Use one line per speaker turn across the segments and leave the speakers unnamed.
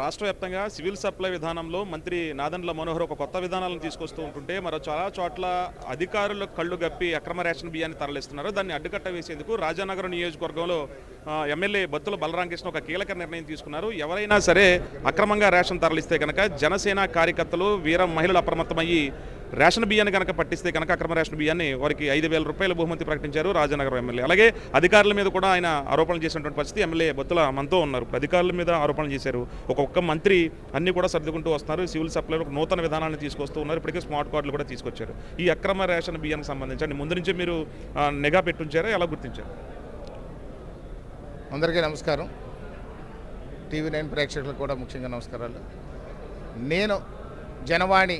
రాష్ట్ర వ్యాప్తంగా civil supply విధానంలో మంత్రి నాదండ్ల మనోహర్ ఒక కొత్త విధానాలను తీసుకొస్తూ ఉంటుంటే మరో చాలా చోట్ల అధికారుల కళ్ళు గప్పి అక్రమ రేషన్ బియ్యాన్ని తరలిస్తున్నారు. దాన్ని అడ్డుకట్ట వేసేందుకు రాజానగరం నియోజకవర్గంలో ఎమ్మెల్యే బత్తుల బలరామకృష్ణ ఒక కీలక నిర్ణయం తీసుకున్నారు. ఎవరైనా సరే అక్రమంగా రేషన్ తరలిస్తే కనుక జనసేన కార్యకర్తలు వీర మహిళలు అప్రమత్తమయ్యి రేషన్ బియ్యాన్ని కనుక పట్టిస్తే కనుక అక్రమ రేషన్ బియ్యాన్ని వారికి ఐదు వేల రూపాయల బహుమతి ప్రకటించారు రాజనగరం ఎమ్మెల్యే. అలాగే అధికారుల మీద కూడా ఆయన ఆరోపణలు చేసినటువంటి పరిస్థితి ఎమ్మెల్యే బొత్తుల మనతో ఉన్నారు. అధికారుల మీద ఆరోపణలు చేశారు. ఒక్కొక్క మంత్రి అన్ని కూడా సర్దుకుంటూ వస్తున్నారు. సివిల్ సప్లైలో ఒక నూతన విధానాన్ని తీసుకొస్తూ ఉన్నారు. ఇప్పటికే స్మార్ట్ కార్డులు కూడా తీసుకొచ్చారు. ఈ అక్రమ రేషన్ బియ్యానికి సంబంధించి ముందు నుంచి మీరు నిఘా పెట్టుంచారా? ఎలా గుర్తించారు?
అందరికీ నమస్కారం. టీవీ నైన్ ప్రేక్షకులకు కూడా ముఖ్యంగా నమస్కారాలు. నేను జనవాణి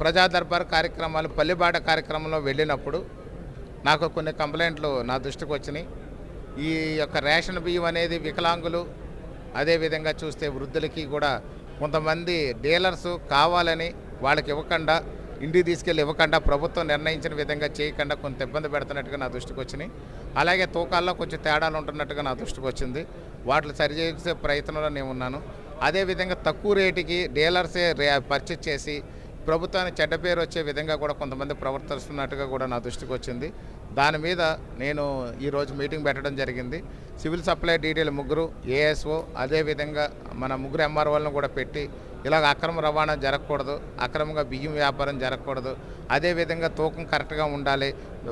ప్రజా దర్బార్ కార్యక్రమాలు పల్లెబాట కార్యక్రమంలో వెళ్ళినప్పుడు నాకు కొన్ని కంప్లైంట్లు నా దృష్టికి వచ్చినాయి. ఈ యొక్క రేషన్ బియ్యం అనేది వికలాంగులు అదేవిధంగా చూస్తే వృద్ధులకి కూడా కొంతమంది డీలర్స్ కావాలని వాళ్ళకి ఇవ్వకుండా ఇంటికి తీసుకెళ్ళి ఇవ్వకుండా ప్రభుత్వం నిర్ణయించిన విధంగా చేయకుండా కొంత ఇబ్బంది పెడుతున్నట్టుగా నా దృష్టికి వచ్చినాయి. అలాగే తూకాల్లో కొంచెం తేడాలు ఉంటున్నట్టుగా నా దృష్టికి వచ్చింది. వాటిని సరిచేసే ప్రయత్నంలో నేను ఉన్నాను. అదేవిధంగా తక్కువ రేటుకి డీలర్సే రే పర్చేజ్ చేసి ప్రభుత్వానికి చెడ్డ పేరు వచ్చే విధంగా కూడా కొంతమంది ప్రవర్తిస్తున్నట్టుగా కూడా నా దృష్టికి వచ్చింది. దాని మీద నేను ఈరోజు మీటింగ్ పెట్టడం జరిగింది. సివిల్ సప్లై డీటెయిల్ ముగ్గురు ఏఎస్ఓ అదేవిధంగా మన ముగ్గురు ఎంఆర్ఓలను కూడా పెట్టి ఇలాగ అక్రమ రవాణా జరగకూడదు అక్రమంగా బియ్యం వ్యాపారం జరగకూడదు అదేవిధంగా తూకం కరెక్ట్గా ఉండాలి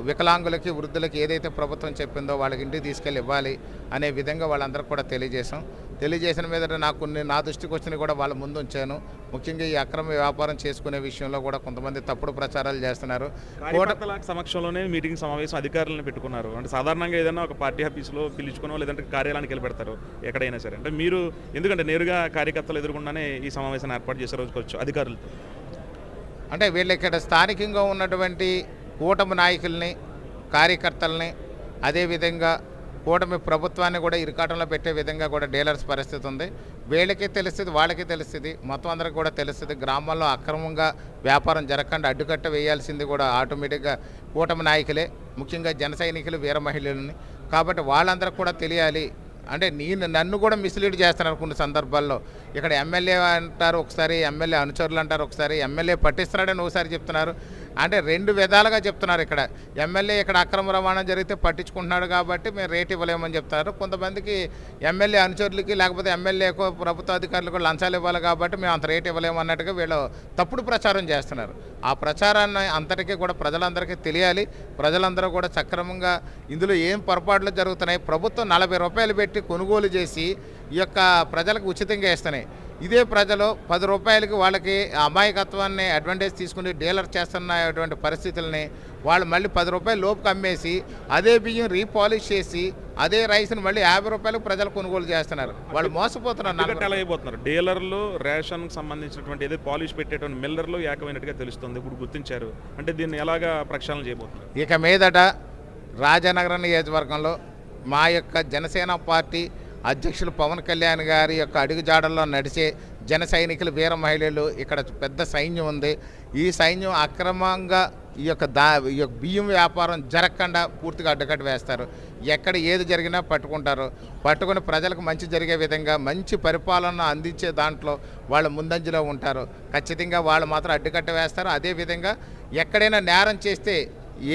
వికలాంగులకి వృద్ధులకి ఏదైతే ప్రభుత్వం చెప్పిందో వాళ్ళకి ఇంటికి తీసుకెళ్ళి ఇవ్వాలి అనే విధంగా వాళ్ళందరికీ కూడా తెలియజేశాం. తెలియజేసిన మీద నాకు నా దృష్టికి వచ్చినవి కూడా వాళ్ళ ముందు ఉంచాను. ముఖ్యంగా ఈ అక్రమ వ్యాపారం చేసుకునే విషయంలో కూడా కొంతమంది తప్పుడు ప్రచారాలు చేస్తున్నారు. కూట
కార్యకర్తల సమక్షంలోనే మీటింగ్ సమావేశం అధికారులను పెట్టుకున్నారు. అంటే సాధారణంగా ఏదైనా ఒక పార్టీ ఆఫీసులో పిలుచుకునో లేదంటే కార్యాలయానికి వెళ్ళి పెడతారు ఎక్కడైనా సరే. అంటే మీరు ఎందుకంటే నేరుగా కార్యకర్తలు ఎదురుకుండానే ఈ సమావేశాన్ని ఏర్పాటు చేసే రోజుకోవచ్చు అధికారులతో
అంటే వీళ్ళు ఇక్కడ స్థానికంగా ఉన్నటువంటి కూటమి నాయకుల్ని కార్యకర్తల్ని అదేవిధంగా కూటమి ప్రభుత్వాన్ని కూడా ఇరుకాటంలో పెట్టే విధంగా కూడా డీలర్స్ పరిస్థితి ఉంది. వీళ్ళకి తెలుస్తుంది వాళ్ళకి తెలుస్తుంది. మొత్తం అందరికి కూడా తెలుస్తుంది. గ్రామాల్లో అక్రమంగా వ్యాపారం జరగకుండా అడ్డుకట్ట వేయాల్సింది కూడా ఆటోమేటిక్గా కూటమి నాయకులే ముఖ్యంగా జన సైనికులు వీర మహిళలని. కాబట్టి వాళ్ళందరికి కూడా తెలియాలి. అంటే నేను నన్ను కూడా మిస్లీడ్ చేస్తున్నారు కొన్ని సందర్భాల్లో. ఇక్కడ ఎమ్మెల్యే అంటారు ఒకసారి ఎమ్మెల్యే అనుచరులు అంటారు ఒకసారి ఎమ్మెల్యే పట్టిస్తున్నాడని ఒకసారి చెప్తున్నారు. అంటే రెండు విధాలుగా చెప్తున్నారు ఇక్కడ. ఎమ్మెల్యే ఇక్కడ అక్రమ రవాణా జరిగితే పట్టించుకుంటున్నాడు కాబట్టి మేము రేట్ ఇవ్వలేమని చెప్తారు. కొంతమందికి ఎమ్మెల్యే అనుచరులకి లేకపోతే ఎమ్మెల్యేకు ప్రభుత్వ అధికారులకు లంచాలు ఇవ్వాలి కాబట్టి మేము అంత రేట్ ఇవ్వలేము అన్నట్టుగా వీళ్ళు తప్పుడు ప్రచారం చేస్తున్నారు. ఆ ప్రచారాన్ని అంతటికీ కూడా ప్రజలందరికీ తెలియాలి. ప్రజలందరూ కూడా సక్రమంగా ఇందులో ఏం పొరపాట్లు జరుగుతున్నాయి? ప్రభుత్వం నలభై రూపాయలు పెట్టి కొనుగోలు చేసి ఈ యొక్క ప్రజలకు ఉచితంగా ఇస్తున్నాయి. ఇదే ప్రజలు పది రూపాయలకి వాళ్ళకి అమాయకత్వాన్ని అడ్వాంటేజ్ తీసుకుని డీలర్ చేస్తున్నటువంటి పరిస్థితుల్ని వాళ్ళు మళ్ళీ పది రూపాయలు లోపుకి అమ్మేసి అదే బియ్యం రీపాలిష్ చేసి అదే రైస్ని మళ్ళీ యాభై రూపాయలకు ప్రజలు కొనుగోలు చేస్తున్నారు. వాళ్ళు మోసపోతున్నారు
అయిపోతున్నారు డీలర్లు రేషన్కి సంబంధించినటువంటి ఏదో పాలిష్ పెట్టేటువంటి మిల్లర్లు ఏకమైనట్టుగా తెలుస్తుంది. ఇప్పుడు గుర్తించారు. అంటే దీన్ని ఎలాగా ప్రక్షాళన చేయబోతున్నారు?
ఇక మీదట రాజనగరం నియోజకవర్గంలో మా యొక్క జనసేన పార్టీ అధ్యక్షులు పవన్ కళ్యాణ్ గారి యొక్క అడుగుజాడల్లో నడిచే జన సైనికులు వీర మహిళలు ఇక్కడ పెద్ద సైన్యం ఉంది. ఈ సైన్యం అక్రమంగా ఈ యొక్క దా ఈ యొక్క బియ్యం వ్యాపారం జరగకుండా పూర్తిగా అడ్డుకట్ట వేస్తారు. ఎక్కడ ఏది జరిగినా పట్టుకుంటారు. పట్టుకుని ప్రజలకు మంచి జరిగే విధంగా మంచి పరిపాలన అందించే దాంట్లో వాళ్ళు ముందంజలో ఉంటారు. ఖచ్చితంగా వాళ్ళు మాత్రం అడ్డుకట్ట వేస్తారు. అదేవిధంగా ఎక్కడైనా నేరం చేస్తే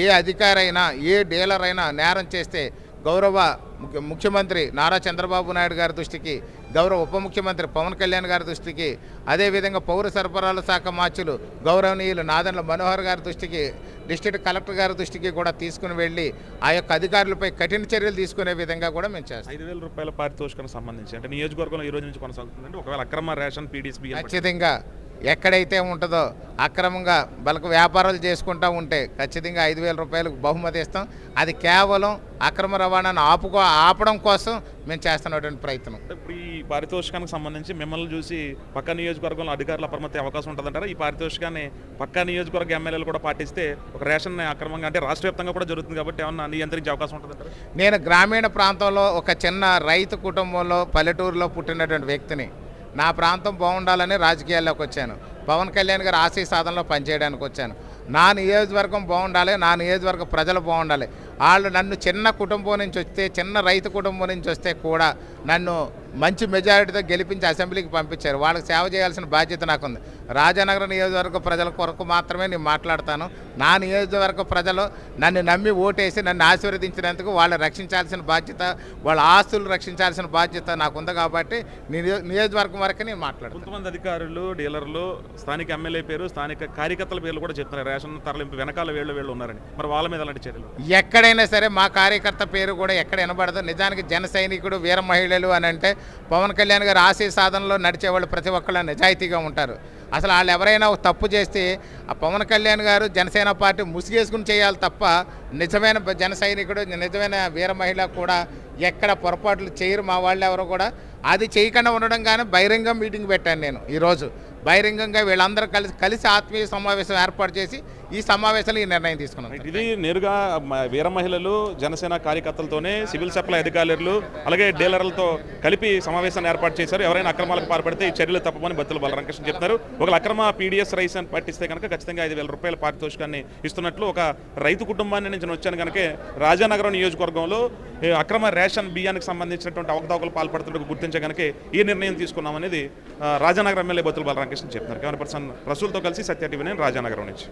ఏ అధికారైనా ఏ డీలర్ అయినా నేరం చేస్తే గౌరవ ముఖ్య ముఖ్యమంత్రి నారా చంద్రబాబు నాయుడు గారి దృష్టికి గౌరవ ఉప ముఖ్యమంత్రి పవన్ కళ్యాణ్ గారి దృష్టికి అదేవిధంగా పౌర సరఫరాల శాఖ మార్చులు గౌరవనీయులు నాదన్ల మనోహర్ గారి దృష్టికి డిస్ట్రిక్ట్ కలెక్టర్ గారి దృష్టికి కూడా తీసుకుని వెళ్ళి ఆ యొక్క అధికారులపై కఠిన చర్యలు తీసుకునే విధంగా కూడా మేము చేస్తాం.
ఐదు వేల రూపాయల పారితోషికానికి సంబంధించి అంటే నియోజకవర్గంలో ఈ రోజు నుంచి కొనసాగుతుందంటే ఒకవేళ అక్రమ రేషన్ పీడీఎస్ బియ్యం పట్టిస్తే
ఖచ్చితంగా ఎక్కడైతే ఉంటుందో అక్రమంగా బల్క్ వ్యాపారాలు చేసుకుంటూ ఉంటే ఖచ్చితంగా ఐదు వేల రూపాయలకు బహుమతి ఇస్తాం. అది కేవలం అక్రమ రవాణాను ఆపుకో ఆపడం కోసం మేము చేస్తున్నటువంటి ప్రయత్నం.
ఇప్పుడు ఈ పారితోషికానికి సంబంధించి మిమ్మల్ని చూసి పక్క నియోజకవర్గంలో అధికారులు అప్రమత్తే అవకాశం ఉంటుందంటారా? ఈ పారితోషికాన్ని పక్క నియోజకవర్గ ఎమ్మెల్యేలు కూడా పాటిస్తే ఒక రేషన్ అక్రమంగా అంటే రాష్ట్ర వ్యాప్తంగా కూడా జరుగుతుంది కాబట్టి ఏమన్నా నియంత్రించే అవకాశం ఉంటుందంటారా?
నేను గ్రామీణ ప్రాంతంలో ఒక చిన్న రైతు కుటుంబంలో పల్లెటూరులో పుట్టినటువంటి వ్యక్తిని నా ప్రాంతం బాగుండాలని రాజకీయాల్లోకి వచ్చాను. పవన్ కళ్యాణ్ గారు ఆశయ సాధనలో పనిచేయడానికి వచ్చాను. నా నియోజకవర్గం బాగుండాలి నా నియోజకవర్గ ప్రజలు బాగుండాలి. వాళ్ళు నన్ను చిన్న కుటుంబం నుంచి వస్తే చిన్న రైతు కుటుంబం నుంచి వస్తే కూడా నన్ను మంచి మెజారిటీతో గెలిపించి అసెంబ్లీకి పంపించారు. వాళ్ళకి సేవ చేయాల్సిన బాధ్యత నాకుంది. రాజానగరం నియోజకవర్గ ప్రజల కొరకు మాత్రమే నేను మాట్లాడతాను. నా నియోజకవర్గ ప్రజలు నన్ను నమ్మి ఓటేసి నన్ను ఆశీర్వదించినందుకు వాళ్ళు రక్షించాల్సిన బాధ్యత వాళ్ళ ఆస్తులు రక్షించాల్సిన బాధ్యత నాకు ఉంది కాబట్టి నియో- నియోజకవర్గం వరకు నేను మాట్లాడతాను.
కొంతమంది అధికారులు డీలర్లు స్థానిక ఎమ్మెల్యే పేరు స్థానిక కార్యకర్తల పేర్లు కూడా చెప్తున్నారు రేషన్ తరలింపు వెనకాల వీళ్ళు వీళ్ళు ఉన్నారని. మరి వాళ్ళ మీద అలాంటి చర్యలు?
ఎక్కడైనా సరే మా కార్యకర్త పేరు కూడా ఎక్కడ వినబడదు. నిజానికి జన సైనికుడు వీర మహిళలు అని అంటే పవన్ కళ్యాణ్ గారు ఆశయ సాధనలో నడిచేవాళ్ళు ప్రతి ఒక్కళ్ళు నిజాయితీగా ఉంటారు. అసలు వాళ్ళు ఎవరైనా తప్పు చేస్తే ఆ పవన్ కళ్యాణ్ గారు జనసేన పార్టీ ముసిగేసుకుని చేయాలి తప్ప నిజమైన జన సైనికుడు నిజమైన వీర మహిళ కూడా ఎక్కడ పొరపాట్లు చేయరు మా వాళ్ళు ఎవరు కూడా. అది చేయకుండా ఉండడం కానీ బహిరంగ మీటింగ్ పెట్టాను నేను ఈరోజు. బహిరంగంగా వీళ్ళందరూ కలిసి కలిసి ఆత్మీయ సమావేశం ఏర్పాటు చేసి ఈ సమావేశంలో ఈ నిర్ణయం తీసుకున్నాం
ఇది నేరుగా వీర మహిళలు జనసేన కార్యకర్తలతోనే సివిల్ సప్లై అధికారులు అలాగే డీలర్లతో కలిపి సమావేశాన్ని ఏర్పాటు చేశారు. ఎవరైనా అక్రమాలకు పాల్పడితే ఈ చర్యలు తప్పమని బత్తుల బలరామకృష్ణ చెప్తున్నారు ఒక అక్రమ పీడిఎస్ రైస్ అని పట్టిస్తే కనుక ఖచ్చితంగా ఐదు వేల రూపాయల పారితోషికాన్ని ఇస్తున్నట్లు ఒక రైతు కుటుంబాన్ని సంబంధించిన వచ్చాను కనుక రాజానగరం నియోజకవర్గంలో అక్రమ రేషన్ బియ్యానికి సంబంధించినటువంటి అవకతవకలు పాల్పడుతున్నట్టు గుర్తించే కనుక ఈ నిర్ణయం తీసుకున్నామనేది అనేది రాజానగరం ఎమ్మెల్యే బొత్తుల బాలరామకృష్ణ చెప్తున్నారు కెమెరా పర్సన్ రసూల్తో కలిసి సత్య టీవీ నేను రాజానగరం నుంచి.